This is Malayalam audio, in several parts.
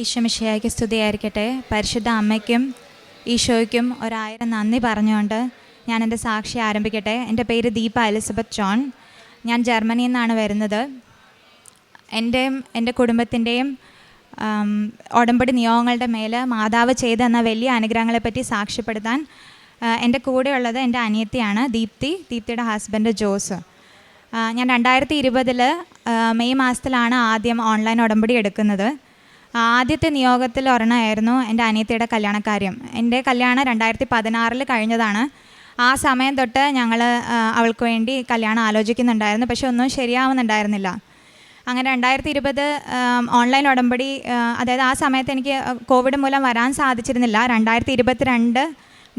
ഈശ്വമിഷയായിക്ക് സ്തുതിയായിരിക്കട്ടെ. പരിശുദ്ധ അമ്മയ്ക്കും ഈശോയ്ക്കും ഒരായിരം നന്ദി പറഞ്ഞുകൊണ്ട് ഞാൻ എന്റെ സാക്ഷി ആരംഭിക്കട്ടെ. എന്റെ പേര് ദീപ എലിസബത്ത് ജോൺ. ഞാൻ ജർമ്മനിയിൽ നിന്നാണ് വരുന്നത്. എന്റെയും എന്റെ കുടുംബത്തിന്റെയും ഉടമ്പടി നിയോഗങ്ങളുടെ മേൽ മാതാവ് ചെയ്തെന്ന വലിയ അനുഗ്രഹങ്ങളെപ്പറ്റി സാക്ഷ്യപ്പെടുത്താൻ എന്റെ കൂടെയുള്ളത് എന്റെ അനിയത്തിയാണ് ദീപ്തി ദീപ്തിയുടെ ഹസ്ബൻഡ് ജോസ്. ഞാൻ രണ്ടായിരത്തി ഇരുപതിൽ മെയ് മാസത്തിലാണ് ആദ്യം ഓൺലൈൻ ഉടമ്പടി എടുക്കുന്നത്. ആദ്യത്തെ നിയോഗത്തിൽ ഒരെണ്ണമായിരുന്നു എന്റെ അനിയത്തിയുടെ കല്യാണക്കാര്യം. എന്റെ കല്യാണം രണ്ടായിരത്തി പതിനാറിൽ കഴിഞ്ഞതാണ്. ആ സമയം തൊട്ട് ഞങ്ങൾ അവൾക്ക് വേണ്ടി കല്യാണം ആലോചിക്കുന്നുണ്ടായിരുന്നു. പക്ഷെ ഒന്നും ശരിയാവുന്നുണ്ടായിരുന്നില്ല. അങ്ങനെ രണ്ടായിരത്തി ഇരുപത് ഓൺലൈൻ ഉടമ്പടി അതായത് ആ സമയത്ത് എനിക്ക് കോവിഡ് മൂലം വരാൻ സാധിച്ചിരുന്നില്ല. രണ്ടായിരത്തി ഇരുപത്തിരണ്ട്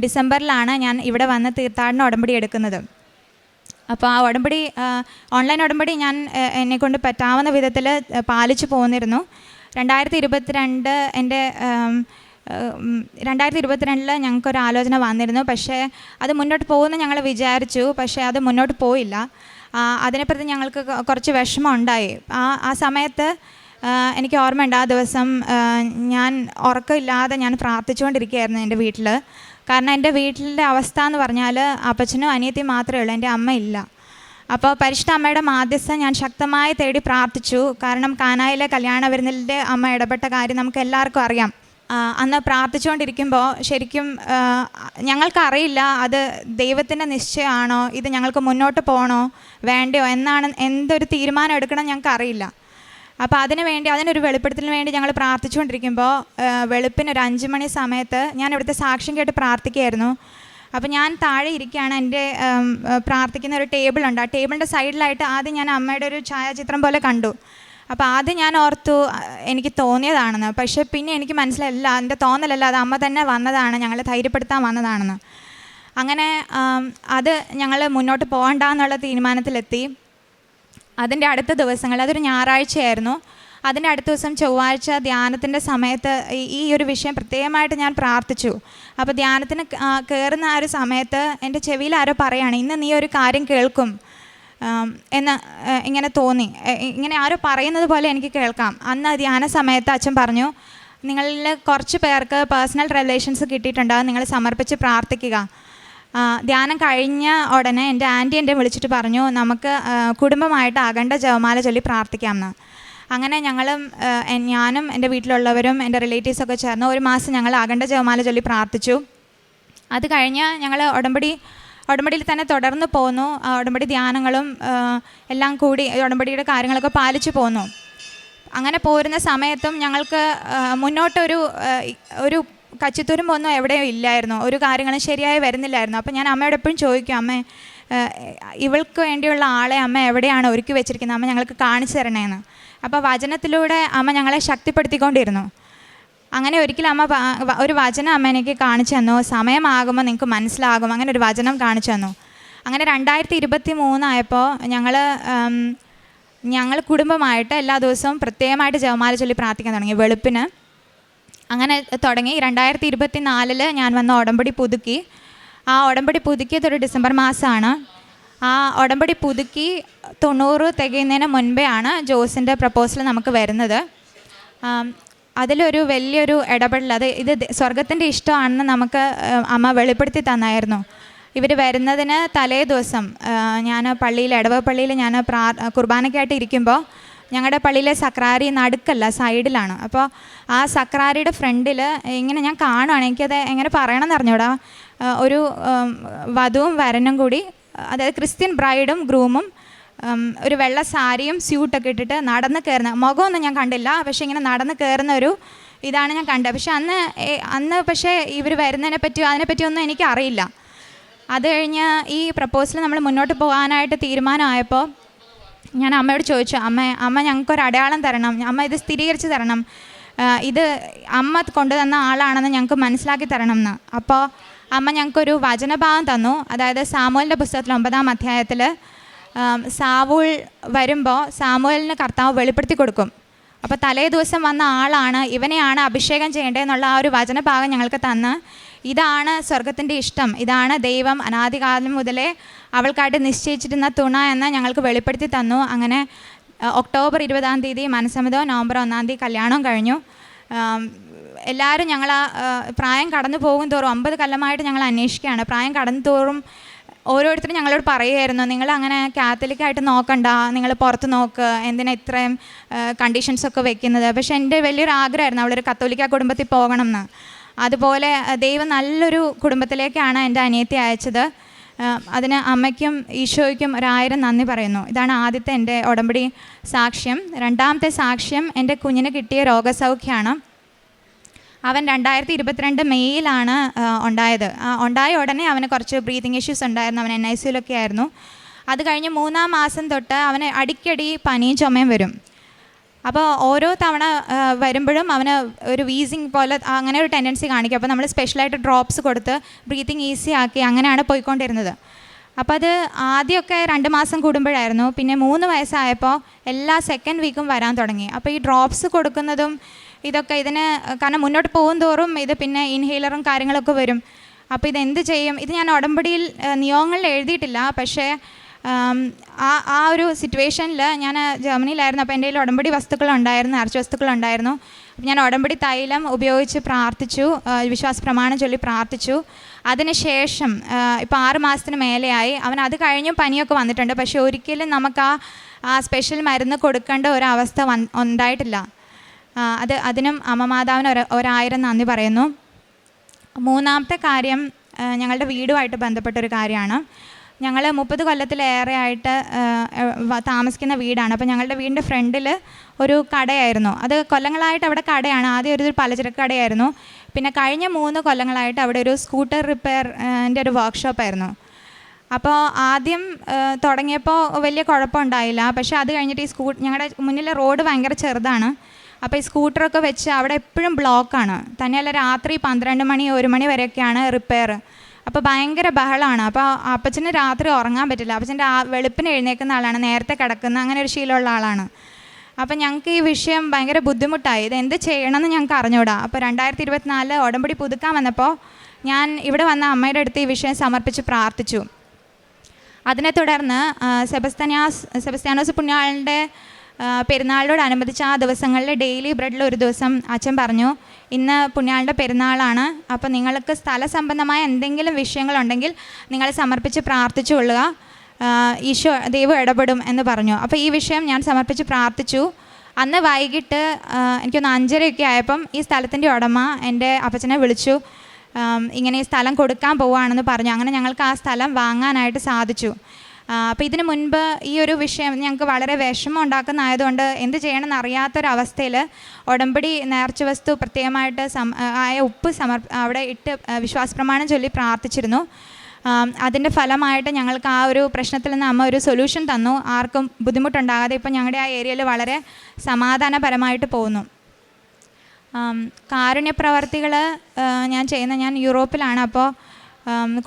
ഡിസംബറിലാണ് ഞാൻ ഇവിടെ വന്ന് തീർത്ഥാടന ഉടമ്പടി എടുക്കുന്നത്. അപ്പോൾ ആ ഉടമ്പടി ഓൺലൈൻ ഉടമ്പടി ഞാൻ എന്നെക്കൊണ്ട് പറ്റാവുന്ന വിധത്തിൽ പാലിച്ചു പോന്നിരുന്നു. രണ്ടായിരത്തി ഇരുപത്തിരണ്ട് എന്റെ രണ്ടായിരത്തി ഇരുപത്തിരണ്ടിൽ ഞങ്ങൾക്കൊരു ആലോചന വന്നിരുന്നു. പക്ഷേ അത് മുന്നോട്ട് പോകുമെന്ന് ഞങ്ങൾ വിചാരിച്ചു. പക്ഷേ അത് മുന്നോട്ട് പോയില്ല. അതിനെപ്പറ്റി ഞങ്ങൾക്ക് കുറച്ച് വിഷമം ഉണ്ടായി ആ ആ സമയത്ത് എനിക്ക് ഓർമ്മയുണ്ട് ആ ദിവസം ഞാൻ ഉറക്കമില്ലാതെ ഞാൻ പ്രാർത്ഥിച്ചുകൊണ്ടിരിക്കുകയായിരുന്നു എന്റെ വീട്ടിൽ കാരണം എന്റെ വീട്ടിലെ അവസ്ഥ എന്ന് പറഞ്ഞാൽ അപ്പച്ചനും അനിയത്തിയും മാത്രമേ ഉള്ളൂ എന്റെ അമ്മയില്ല അപ്പോൾ പരിശുദ്ധ അമ്മയുടെ മാധ്യസ്ഥം ഞാൻ ശക്തമായി തേടി പ്രാർത്ഥിച്ചു. കാരണം കാനായിലെ കല്യാണ വിരുന്നിലിന്റെ അമ്മ ഇടപെട്ട കാര്യം നമുക്ക് എല്ലാവർക്കും അറിയാം. അന്ന് പ്രാർത്ഥിച്ചുകൊണ്ടിരിക്കുമ്പോൾ ശരിക്കും ഞങ്ങൾക്കറിയില്ല അത് ദൈവത്തിന്റെ നിശ്ചയമാണോ ഇത് ഞങ്ങൾക്ക് മുന്നോട്ട് പോകണോ വേണ്ടയോ എന്നാണ് എന്തൊരു തീരുമാനം എടുക്കണം ഞങ്ങൾക്കറിയില്ല. അപ്പോൾ അതിന് വേണ്ടി അതിനൊരു വെളിപ്പെടുത്തലിന് വേണ്ടി ഞങ്ങൾ പ്രാർത്ഥിച്ചുകൊണ്ടിരിക്കുമ്പോൾ വെളുപ്പിന് ഒരു അഞ്ച് മണി സമയത്ത് ഞാൻ ഇവിടുത്തെ സാക്ഷ്യം കേട്ട് പ്രാർത്ഥിക്കുകയായിരുന്നു. അപ്പോൾ ഞാൻ താഴെ ഇരിക്കുകയാണ്. എന്റെ പ്രാർത്ഥിക്കുന്ന ഒരു ടേബിളുണ്ട് ആ ടേബിളിന്റെ സൈഡിലായിട്ട് ആദ്യം ഞാൻ അമ്മയുടെ ഒരു ഛായാചിത്രം പോലെ കണ്ടു. അപ്പോൾ ആദ്യം ഞാൻ ഓർത്തു എനിക്ക് തോന്നിയതാണെന്ന്. പക്ഷേ പിന്നെ എനിക്ക് മനസ്സിലല്ല എന്റെ തോന്നലല്ല അത് അമ്മ തന്നെ വന്നതാണ് ഞങ്ങളെ ധൈര്യപ്പെടുത്താൻ വന്നതാണെന്ന്. അങ്ങനെ അത് ഞങ്ങൾ മുന്നോട്ട് പോകണ്ട പോകണ്ടെന്നുള്ള തീരുമാനത്തിലെത്തി. അതിന്റെ അടുത്ത ദിവസങ്ങൾ അതൊരു ഞായറാഴ്ചയായിരുന്നു. അതിന്റെ അടുത്ത ദിവസം ചൊവ്വാഴ്ച ധ്യാനത്തിന്റെ സമയത്ത് ഈ- ഒരു വിഷയം പ്രത്യേകമായിട്ട് ഞാൻ പ്രാർത്ഥിച്ചു. അപ്പോൾ ധ്യാനത്തിന് കയറുന്ന ആ ഒരു സമയത്ത് എന്റെ ചെവിയിൽ ആരോ പറയുകയാണ് ഇന്ന് നീ ഒരു കാര്യം കേൾക്കും. എന്ന് ഇങ്ങനെ തോന്നി. ഇങ്ങനെ ആരോ പറയുന്നത് പോലെ എനിക്ക് കേൾക്കാം. അന്ന് ധ്യാന സമയത്ത് അച്ഛൻ പറഞ്ഞു നിങ്ങളിൽ കുറച്ച് പേർക്ക് പേഴ്സണൽ റിലേഷൻസ് കിട്ടിയിട്ടുണ്ട് നിങ്ങൾ സമർപ്പിച്ച് പ്രാർത്ഥിക്കുക. ധ്യാനം കഴിഞ്ഞ ഉടനെ എന്റെ ആന്റി എന്റെ വിളിച്ചിട്ട് പറഞ്ഞു നമുക്ക് കുടുംബമായിട്ട് അകണ്ട ജവമാല ചൊല്ലി പ്രാർത്ഥിക്കാമെന്ന്. അങ്ങനെ ഞങ്ങളും ഞാനും എന്റെ വീട്ടിലുള്ളവരും എന്റെ റിലേറ്റീവ്സൊക്കെ ചേർന്ന് ഒരു മാസം ഞങ്ങൾ അകണ്ട ജവമാല ചൊല്ലി പ്രാർത്ഥിച്ചു. അത് കഴിഞ്ഞ് ഞങ്ങൾ ഉടമ്പടി ഉടമ്പടിയിൽ തന്നെ തുടർന്ന് പോന്നു. ഉടമ്പടി ധ്യാനങ്ങളും എല്ലാം കൂടി ഉടമ്പടിയുടെ കാര്യങ്ങളൊക്കെ പാലിച്ചു പോന്നു. അങ്ങനെ പോരുന്ന സമയത്തും ഞങ്ങൾക്ക് മുന്നോട്ടൊരു ഒരു കച്ചിത്തുരുമ്പൊന്നും എവിടെയും ഇല്ലായിരുന്നു. ഒരു കാര്യങ്ങളും ശരിയായി വരുന്നില്ലായിരുന്നു. അപ്പോൾ ഞാൻ അമ്മയോട് എപ്പോഴും ചോദിക്കും അമ്മേ ഇവൾക്ക് വേണ്ടിയുള്ള ആളെ അമ്മ എവിടെയാണ് ഒരുക്കി വെച്ചിരിക്കുന്നത്? അമ്മ ഞങ്ങൾക്ക് കാണിച്ചു തരണേന്ന്. അപ്പോൾ വചനത്തിലൂടെ അമ്മ ഞങ്ങളെ ശക്തിപ്പെടുത്തിക്കൊണ്ടിരുന്നു. അങ്ങനെ ഒരിക്കലും അമ്മ ഒരു വചനം അമ്മ എനിക്ക് കാണിച്ചു തന്നു. സമയമാകുമ്പോൾ നിങ്ങൾക്ക് മനസ്സിലാകും. അങ്ങനെ ഒരു വചനം കാണിച്ചു തന്നു. അങ്ങനെ രണ്ടായിരത്തി ഇരുപത്തി മൂന്നായപ്പോൾ ഞങ്ങൾ ഞങ്ങൾ കുടുംബമായിട്ട് എല്ലാ ദിവസവും പ്രത്യേകമായിട്ട് ജവമാല ചൊല്ലി പ്രാർത്ഥിക്കാൻ തുടങ്ങി. വെളുപ്പിന് അങ്ങനെ തുടങ്ങി. രണ്ടായിരത്തി ഇരുപത്തി നാലിൽ ഞാൻ വന്ന ഉടമ്പടി പുതുക്കി. ആ ഉടമ്പടി പുതുക്കിയത് ഒരു ഡിസംബർ മാസമാണ്. ആ ഉടമ്പടി പുതുക്കി തൊണ്ണൂറ് തികയുന്നതിന് മുൻപേ ആണ് ജോസിന്റെ പ്രപ്പോസൽ നമുക്ക് വരുന്നത്. അതിലൊരു വലിയൊരു ഇടപെടൽ അത് ഇത് സ്വർഗത്തിന്റെ ഇഷ്ടമാണെന്ന് നമുക്ക് അമ്മ വെളിപ്പെടുത്തി തന്നായിരുന്നു. ഇവർ വരുന്നതിന് തലേ ദിവസം ഞാൻ പള്ളിയിൽ ഇടവ പള്ളിയിൽ ഞാൻ പ്രാ കുർബാനയ്ക്കായിട്ട് ഇരിക്കുമ്പോൾ ഞങ്ങളുടെ പള്ളിയിലെ സക്രാരി നടുക്കല്ല സൈഡിലാണ്. അപ്പോൾ ആ സക്രാരിയുടെ ഫ്രണ്ടിൽ ഇങ്ങനെ ഞാൻ കാണുകയാണ് എനിക്കത് എങ്ങനെ പറയണമെന്ന് അറിഞ്ഞൂടാ. ഒരു വധുവും വരനും കൂടി അതായത് ക്രിസ്ത്യൻ ബ്രൈഡും ഗ്രൂമും ഒരു വെള്ള സാരിയും സ്യൂട്ടൊക്കെ ഇട്ടിട്ട് നടന്ന് കയറുന്ന മുഖമൊന്നും ഞാൻ കണ്ടില്ല പക്ഷേ ഇങ്ങനെ നടന്ന് കയറുന്ന ഒരു ഇതാണ് ഞാൻ കണ്ടത്. പക്ഷെ അന്ന് അന്ന് പക്ഷേ ഇവർ വരുന്നതിനെ പറ്റി അതിനെപ്പറ്റിയൊന്നും എനിക്കറിയില്ല. അത് കഴിഞ്ഞ് ഈ പ്രപ്പോസൽ നമ്മൾ മുന്നോട്ട് പോകാനായിട്ട് തീരുമാനമായപ്പോൾ ഞാൻ അമ്മയോട് ചോദിച്ചു അമ്മ അമ്മ ഞങ്ങൾക്കൊരു അടയാളം തരണം അമ്മ ഇത് സ്ഥിരീകരിച്ച് തരണം. ഇത് അമ്മ കൊണ്ടുതന്ന ആളാണെന്ന് ഞങ്ങൾക്ക് മനസ്സിലാക്കി തരണം എന്ന്. അപ്പോൾ അമ്മ ഞങ്ങൾക്കൊരു വചനഭാഗം തന്നു. അതായത് സാമുവലിന്റെ പുസ്തകത്തിൽ ഒമ്പതാം അധ്യായത്തിൽ സാവൂൾ വരുമ്പോൾ സാമുവലിന് കർത്താവ് വെളിപ്പെടുത്തി കൊടുക്കും. അപ്പോൾ തലേ ദിവസം വന്ന ആളാണ് ഇവനെയാണ് അഭിഷേകം ചെയ്യേണ്ടതെന്നുള്ള ആ ഒരു വചനഭാഗം ഞങ്ങൾക്ക് തന്ന്. ഇതാണ് സ്വർഗത്തിന്റെ ഇഷ്ടം. ഇതാണ് ദൈവം അനാദികാലം മുതലേ അവൾക്കായിട്ട് നിശ്ചയിച്ചിരുന്ന തുണ എന്ന് ഞങ്ങൾക്ക് വെളിപ്പെടുത്തി തന്നു. അങ്ങനെ ഒക്ടോബർ ഇരുപതാം തീയതി മനസ്സമ്മതവും നവംബർ ഒന്നാം തീയതി കല്യാണവും കഴിഞ്ഞു. എല്ലാവരും ഞങ്ങൾ ആ പ്രായം കടന്നു പോകും തോറും അമ്പത് കൊല്ലമായിട്ട് ഞങ്ങൾ അന്വേഷിക്കുകയാണ്. പ്രായം കടന്നു തോറും ഓരോരുത്തരും ഞങ്ങളോട് പറയുമായിരുന്നു നിങ്ങൾ അങ്ങനെ കാത്തലിക്കായിട്ട് നോക്കണ്ട നിങ്ങൾ പുറത്ത് നോക്ക് എന്തിനാ ഇത്രയും കണ്ടീഷൻസൊക്കെ വെക്കുന്നത്? പക്ഷേ എന്റെ വലിയൊരു ആഗ്രഹമായിരുന്നു അവളൊരു കത്തോലിക്ക കുടുംബത്തിൽ പോകണം എന്ന് അതുപോലെ ദൈവം നല്ലൊരു കുടുംബത്തിലേക്കാണ് എന്റെ അനിയത്തി അയച്ചത്. അതിന് അമ്മയ്ക്കും ഈശോയ്ക്കും ഒരായിരം നന്ദി പറയുന്നു. ഇതാണ് ആദ്യത്തെ എന്റെ ഉടമ്പടി സാക്ഷ്യം. രണ്ടാമത്തെ സാക്ഷ്യം എന്റെ കുഞ്ഞിന് കിട്ടിയ രോഗസൗഖ്യമാണ്. അവൻ രണ്ടായിരത്തി ഇരുപത്തിരണ്ട് മെയ്യിലാണ് ഉണ്ടായത്. ഉണ്ടായ ഉടനെ അവന് കുറച്ച് ബ്രീതിങ് ഇഷ്യൂസ് ഉണ്ടായിരുന്നു. അവൻ എൻ ഐ സിയിലൊക്കെ ആയിരുന്നു. അത് കഴിഞ്ഞ് മൂന്നാം മാസം തൊട്ട് അവന് അടിക്കടി പനിയും ചുമയും വരും. അപ്പോൾ ഓരോ തവണ വരുമ്പോഴും അവന് ഒരു വീസിങ് പോലെ അങ്ങനെ ഒരു ടെൻഡൻസി കാണിക്കും. അപ്പോൾ നമ്മൾ സ്പെഷ്യലായിട്ട് ഡ്രോപ്സ് കൊടുത്ത് ബ്രീത്തിങ് ഈസി ആക്കി അങ്ങനെയാണ് പോയിക്കൊണ്ടിരുന്നത്. അപ്പോൾ അത് ആദ്യമൊക്കെ രണ്ട് മാസം കൂടുമ്പോഴായിരുന്നു. പിന്നെ മൂന്ന് വയസ്സായപ്പോൾ എല്ലാ സെക്കൻഡ് വീക്കും വരാൻ തുടങ്ങി. അപ്പോൾ ഈ ഡ്രോപ്സ് കൊടുക്കുന്നതും ഇതൊക്കെ ഇതിന് കാരണം മുന്നോട്ട് പോകും തോറും ഇത് പിന്നെ ഇൻഹെയിലറും കാര്യങ്ങളൊക്കെ വരും. അപ്പോൾ ഇത് എന്ത് ചെയ്യും? ഇത് ഞാൻ ഉടമ്പടിയിൽ നിയോഗങ്ങളിൽ എഴുതിയിട്ടില്ല. പക്ഷേ ആ ആ ഒരു സിറ്റുവേഷനിൽ ഞാൻ ജർമ്മനിയിലായിരുന്നു. അപ്പോൾ എന്റെ കയ്യിൽ ഉടമ്പടി വസ്തുക്കളുണ്ടായിരുന്നു അർച്ച വസ്തുക്കളുണ്ടായിരുന്നു. ഞാൻ ഉടമ്പടി തൈലം ഉപയോഗിച്ച് പ്രാർത്ഥിച്ചു വിശ്വാസ പ്രമാണം ചൊല്ലി പ്രാർത്ഥിച്ചു. അതിനുശേഷം ഇപ്പോൾ ആറ് മാസത്തിന് മേലെയായി. അവൻ അത് കഴിഞ്ഞും പനിയൊക്കെ വന്നിട്ടുണ്ട്. പക്ഷേ ഒരിക്കലും നമുക്ക് ആ സ്പെഷ്യൽ മരുന്ന് കൊടുക്കേണ്ട ഒരവസ്ഥ വൻ ഉണ്ടായിട്ടില്ല. അത് അതിനും അമ്മമാതാവിന് ഒരു ഒരായിരം നന്ദി പറയുന്നു. മൂന്നാമത്തെ കാര്യം ഞങ്ങളുടെ വീടുമായിട്ട് ബന്ധപ്പെട്ടൊരു കാര്യമാണ്. ഞങ്ങൾ മുപ്പത് കൊല്ലത്തിലേറെ ആയിട്ട് താമസിക്കുന്ന വീടാണ്. അപ്പോൾ ഞങ്ങളുടെ വീടിന്റെ ഫ്രണ്ടിൽ ഒരു കടയായിരുന്നു. അത് കൊല്ലങ്ങളായിട്ട് അവിടെ കടയാണ്. ആദ്യം ഒരു പലചരക്ക് കടയായിരുന്നു. പിന്നെ കഴിഞ്ഞ മൂന്ന് കൊല്ലങ്ങളായിട്ട് അവിടെ ഒരു സ്കൂട്ടർ റിപ്പയറിന്റെ ഒരു വർക്ക്ഷോപ്പായിരുന്നു അപ്പോൾ ആദ്യം തുടങ്ങിയപ്പോൾ വലിയ കുഴപ്പമുണ്ടായില്ല പക്ഷേ അത് കഴിഞ്ഞിട്ട് ഈ സ്കൂ ഞങ്ങളുടെ മുന്നിലെ റോഡ് ഭയങ്കര ചെറുതാണ്. അപ്പോൾ ഈ സ്കൂട്ടറൊക്കെ വെച്ച് അവിടെ എപ്പോഴും ബ്ലോക്കാണ്. തന്നെയല്ല രാത്രി പന്ത്രണ്ട് മണി ഒരു മണി വരെയൊക്കെയാണ് റിപ്പയർ. അപ്പോൾ ഭയങ്കര ബഹളമാണ് അപ്പോൾ അപ്പച്ചന് രാത്രി ഉറങ്ങാൻ പറ്റില്ല. അപ്പച്ചന്റെ ആ വെളുപ്പിന് എഴുന്നേൽക്കുന്ന ആളാണ്. നേരത്തെ കിടക്കുന്ന അങ്ങനെ ഒരു ശീലമുള്ള ആളാണ്. അപ്പം ഞങ്ങൾക്ക് ഈ വിഷയം ഭയങ്കര ബുദ്ധിമുട്ടായി. ഇത് എന്ത് ചെയ്യണമെന്ന് ഞങ്ങൾക്ക് അറിഞ്ഞൂടാ. അപ്പോൾ രണ്ടായിരത്തി ഇരുപത്തിനാല് ഉടമ്പടി പുതുക്കാൻ വന്നപ്പോൾ ഞാൻ ഇവിടെ വന്ന അമ്മയുടെ അടുത്ത് ഈ വിഷയം സമർപ്പിച്ച് പ്രാർത്ഥിച്ചു. അതിനെ തുടർന്ന് സെബസ്തനാസ് സെബസ്ത്യാനോസ് പുണ്യാളന്റെ പെരുന്നാളിനോടനുബന്ധിച്ച് ആ ദിവസങ്ങളിൽ ഡെയിലി ബ്രെഡിൽ ഒരു ദിവസം അച്ഛൻ പറഞ്ഞു ഇന്ന് പുണ്യാളുടെ പെരുന്നാളാണ്. അപ്പോൾ നിങ്ങൾക്ക് സ്ഥല സംബന്ധമായ എന്തെങ്കിലും വിഷയങ്ങളുണ്ടെങ്കിൽ നിങ്ങൾ സമർപ്പിച്ച് പ്രാർത്ഥിച്ചു കൊള്ളുക. ഈശോ ദൈവം ഇടപെടും എന്ന് പറഞ്ഞു. അപ്പോൾ ഈ വിഷയം ഞാൻ സമർപ്പിച്ച് പ്രാർത്ഥിച്ചു. അന്ന് വൈകിട്ട് എനിക്കൊന്ന് അഞ്ചരയൊക്കെ ആയപ്പം ഈ സ്ഥലത്തിന്റെ ഉടമ എന്റെ അപ്പച്ചനെ വിളിച്ചു. ഇങ്ങനെ ഈ സ്ഥലം കൊടുക്കാൻ പോവുകയാണെന്ന് പറഞ്ഞു. അങ്ങനെ ഞങ്ങൾക്ക് ആ സ്ഥലം വാങ്ങാനായിട്ട് സാധിച്ചു. അപ്പോൾ ഇതിനു മുൻപ് ഈ ഒരു വിഷയം ഞങ്ങൾക്ക് വളരെ വിഷമം ഉണ്ടാക്കുന്നതായതുകൊണ്ട് എന്ത് ചെയ്യണമെന്ന് അറിയാത്തൊരവസ്ഥയിൽ ഉടമ്പടി നേർച്ച വസ്തു പ്രത്യേകമായിട്ട് സം ആയ ഉപ്പ് സമർ അവിടെ ഇട്ട് വിശ്വാസ പ്രമാണം ചൊല്ലി പ്രാർത്ഥിച്ചിരുന്നു. അതിന്റെ ഫലമായിട്ട് ഞങ്ങൾക്ക് ആ ഒരു പ്രശ്നത്തിൽ നിന്ന് അമ്മ ഒരു സൊല്യൂഷൻ തന്നു. ആർക്കും ബുദ്ധിമുട്ടുണ്ടാകാതെ ഇപ്പോൾ ഞങ്ങളുടെ ആ ഏരിയയിൽ വളരെ സമാധാനപരമായിട്ട് പോകുന്നു. കാരുണ്യപ്രവർത്തികൾ കാരുണ്യ പ്രവർത്തികൾ ഞാൻ ചെയ്യുന്ന ഞാൻ യൂറോപ്പിലാണ്. അപ്പോൾ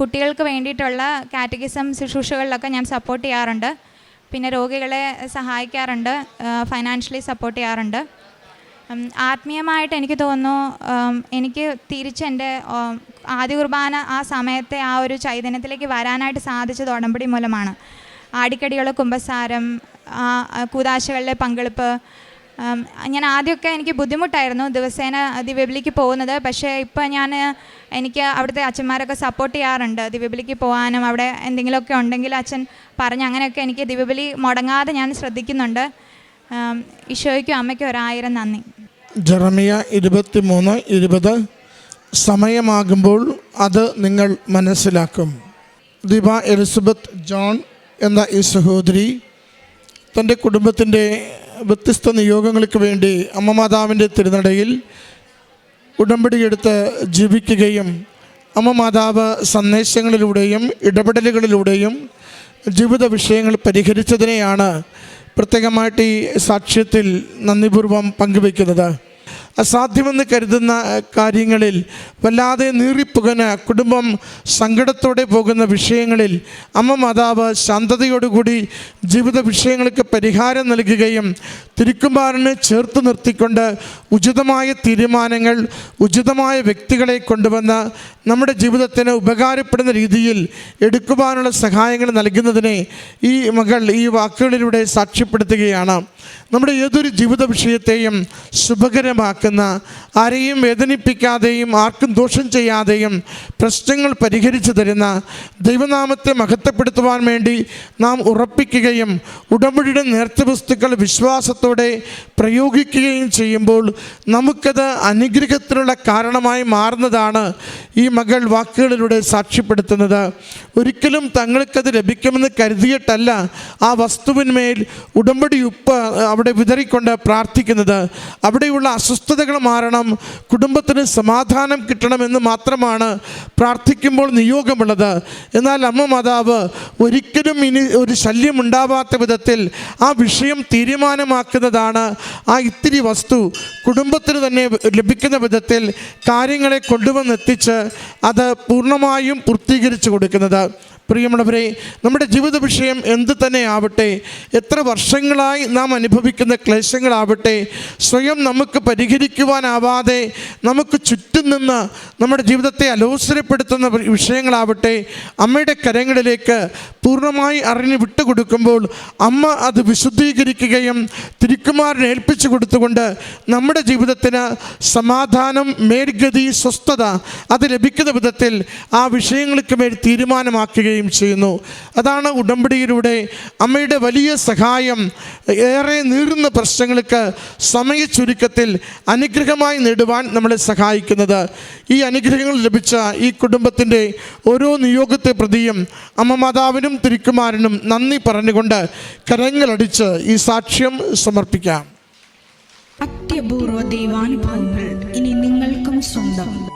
കുട്ടികൾക്ക് വേണ്ടിയിട്ടുള്ള കാറ്റഗിസം ശുശ്രൂഷകളിലൊക്കെ ഞാൻ സപ്പോർട്ട് ചെയ്യാറുണ്ട്. പിന്നെ രോഗികളെ സഹായിക്കാറുണ്ട് ഫൈനാൻഷ്യലി സപ്പോർട്ട് ചെയ്യാറുണ്ട്. ആത്മീയമായിട്ട് എനിക്ക് തോന്നുന്നു എനിക്ക് തിരിച്ചെന്റെ ആദ്യ കുർബാന ആ സമയത്തെ ആ ഒരു ചൈതന്യത്തിലേക്ക് വരാനായിട്ട് സാധിച്ചത് ഉടമ്പടി മൂലമാണ്. ആടിക്കടികൾ കുമ്പസാരം കൂതാശകളിലെ പങ്കെടുപ്പ് ഞാൻ ആദ്യമൊക്കെ എനിക്ക് ബുദ്ധിമുട്ടായിരുന്നു ദിവസേന ദിവ്യബലിക്ക് പോകുന്നത്. പക്ഷേ ഇപ്പം ഞാൻ എനിക്ക് അവിടുത്തെ അച്ഛന്മാരൊക്കെ സപ്പോർട്ട് ചെയ്യാറുണ്ട്. ദിവ്യബലിക്ക് പോകാനും അവിടെ എന്തെങ്കിലുമൊക്കെ ഉണ്ടെങ്കിൽ അച്ഛൻ പറഞ്ഞ് അങ്ങനെയൊക്കെ എനിക്ക് ദിവ്യബലി മുടങ്ങാതെ ഞാൻ ശ്രദ്ധിക്കുന്നുണ്ട്. ഈശോയ്ക്കും അമ്മയ്ക്കും ഒരായിരം നന്ദി. ജറമിയ ഇരുപത്തി മൂന്ന് ഇരുപത്. സമയമാകുമ്പോൾ അത് നിങ്ങൾ മനസ്സിലാക്കും. ദിബ എലിസബത്ത് ജോൺ എന്ന ഈ സഹോദരി തന്റെ കുടുംബത്തിന്റെ വ്യത്യസ്ത നിയോഗങ്ങൾക്ക് വേണ്ടി അമ്മ മാതാവിന്റെ തിരുനടയിൽ ഉടമ്പടിയെടുത്ത് ജീവിക്കുകയും അമ്മ മാതാവ് സന്ദേശങ്ങളിലൂടെയും ഇടപെടലുകളിലൂടെയും ജീവിത വിഷയങ്ങൾ പരിഹരിച്ചതിനെയാണ് പ്രത്യേകമായിട്ട് ഈ സാക്ഷ്യത്തിൽ നന്ദിപൂർവം പങ്കുവയ്ക്കുന്നത്. അസാധ്യമെന്ന് കരുതുന്ന കാര്യങ്ങളിൽ വല്ലാതെ നീറിപ്പുകന് കുടുംബം സങ്കടത്തോടെ പോകുന്ന വിഷയങ്ങളിൽ അമ്മ മാതാവ് ശാന്തതയോടുകൂടി ജീവിത വിഷയങ്ങൾക്ക് പരിഹാരം നൽകുകയും തിരുക്കുമാരനെ ചേർത്ത് നിർത്തിക്കൊണ്ട് ഉചിതമായ തീരുമാനങ്ങൾ ഉചിതമായ വ്യക്തികളെ കൊണ്ടുവന്ന് നമ്മുടെ ജീവിതത്തിന് ഉപകാരപ്പെടുന്ന രീതിയിൽ എടുക്കുവാനുള്ള സഹായങ്ങൾ നൽകുന്നതിനെ ഈ മകൾ ഈ വാക്കുകളിലൂടെ സാക്ഷ്യപ്പെടുത്തുകയാണ്. നമ്മുടെ ഏതൊരു ജീവിത വിഷയത്തെയും ശുഭകരമാക്കുന്ന ആരെയും വേദനിപ്പിക്കാതെയും ആർക്കും ദോഷം ചെയ്യാതെയും പ്രശ്നങ്ങൾ പരിഹരിച്ചു തരുന്ന ദൈവനാമത്തെ മഹത്വപ്പെടുത്തുവാൻ വേണ്ടി നാം ഉറപ്പിക്കുകയും ഉടമ്പടിയുടെ നേർച്ച വസ്തുക്കൾ വിശ്വാസത്തോടെ പ്രയോഗിക്കുകയും ചെയ്യുമ്പോൾ നമുക്കത് അനുഗ്രഹത്തിനുള്ള കാരണമായി മാറുന്നതാണ് ഈ മകൾ വാക്കുകളിലൂടെ സാക്ഷ്യപ്പെടുത്തുന്നത്. ഒരിക്കലും തങ്ങൾക്കത് ലഭിക്കുമെന്ന് കരുതിയിട്ടല്ല ആ വസ്തുവിന്മേൽ ഉടമ്പടി ഉപ്പ് അവിടെ വിതറിക്കൊണ്ട് പ്രാർത്ഥിക്കുന്നത്. അവിടെയുള്ള അസ്വസ്ഥതകൾ മാറണം കുടുംബത്തിന് സമാധാനം കിട്ടണമെന്ന് മാത്രമാണ് പ്രാർത്ഥിക്കുമ്പോൾ നിയോഗമുള്ളത്. എന്നാൽ അമ്മ മാതാവ് ഒരിക്കലും ഇനി ഒരു ശല്യം ഉണ്ടാവാത്ത വിധത്തിൽ ആ വിഷയം തീരുമാനമാക്കുന്നതാണ് ആ ഇത്തിരി വസ്തു കുടുംബത്തിന് തന്നെ ലഭിക്കുന്ന വിധത്തിൽ കാര്യങ്ങളെ കൊണ്ടുവന്നെത്തിച്ച് അത് പൂർണമായും പൂർത്തീകരിച്ചു കൊടുക്കുന്നത്. പ്രിയമുള്ളവരെ നമ്മുടെ ജീവിത വിഷയം എന്ത് തന്നെ ആവട്ടെ എത്ര വർഷങ്ങളായി നാം അനുഭവിക്കുന്ന ക്ലേശങ്ങളാവട്ടെ സ്വയം നമുക്ക് പരിഹരിക്കുവാനാവാതെ നമുക്ക് ചുറ്റും നിന്ന് നമ്മുടെ ജീവിതത്തെ അലോസരപ്പെടുത്തുന്ന വിഷയങ്ങളാവട്ടെ അമ്മയുടെ കരങ്ങളിലേക്ക് പൂർണമായി അറിഞ്ഞ് വിട്ടുകൊടുക്കുമ്പോൾ അമ്മ അത് വിശുദ്ധീകരിക്കുകയും തിരുക്കുമാരനെ ഏൽപ്പിച്ചു കൊടുത്തുകൊണ്ട് നമ്മുടെ ജീവിതത്തിന് സമാധാനം മേൽഗതി സ്വസ്ഥത അത് ലഭിക്കുന്ന വിധത്തിൽ ആ വിഷയങ്ങൾക്ക് മേൽ തീരുമാനമാക്കുകയും ചെയ്യുന്നു. അതാണ് ഉടമ്പടിയിലൂടെ അമ്മയുടെ വലിയ സഹായം. ഏറെ നീറുന്ന പ്രശ്നങ്ങൾക്ക് സമയ ചുരുക്കത്തിൽ അനുഗ്രഹമായി നേടുവാൻ നമ്മളെ സഹായിക്കുന്നത്. ഈ അനുഗ്രഹങ്ങൾ ലഭിച്ച ഈ കുടുംബത്തിന്റെ ഓരോ നിയോഗത്തെ പ്രതിയും അമ്മ മാതാവിനും തിരുക്കുമാരനും നന്ദി പറഞ്ഞുകൊണ്ട് കരങ്ങളടിച്ച് ഈ സാക്ഷ്യം സമർപ്പിക്കാം. അത്യപൂർവ ദൈവാനുഭവങ്ങൾ ഇനി നിങ്ങൾക്കും സ്വന്തം.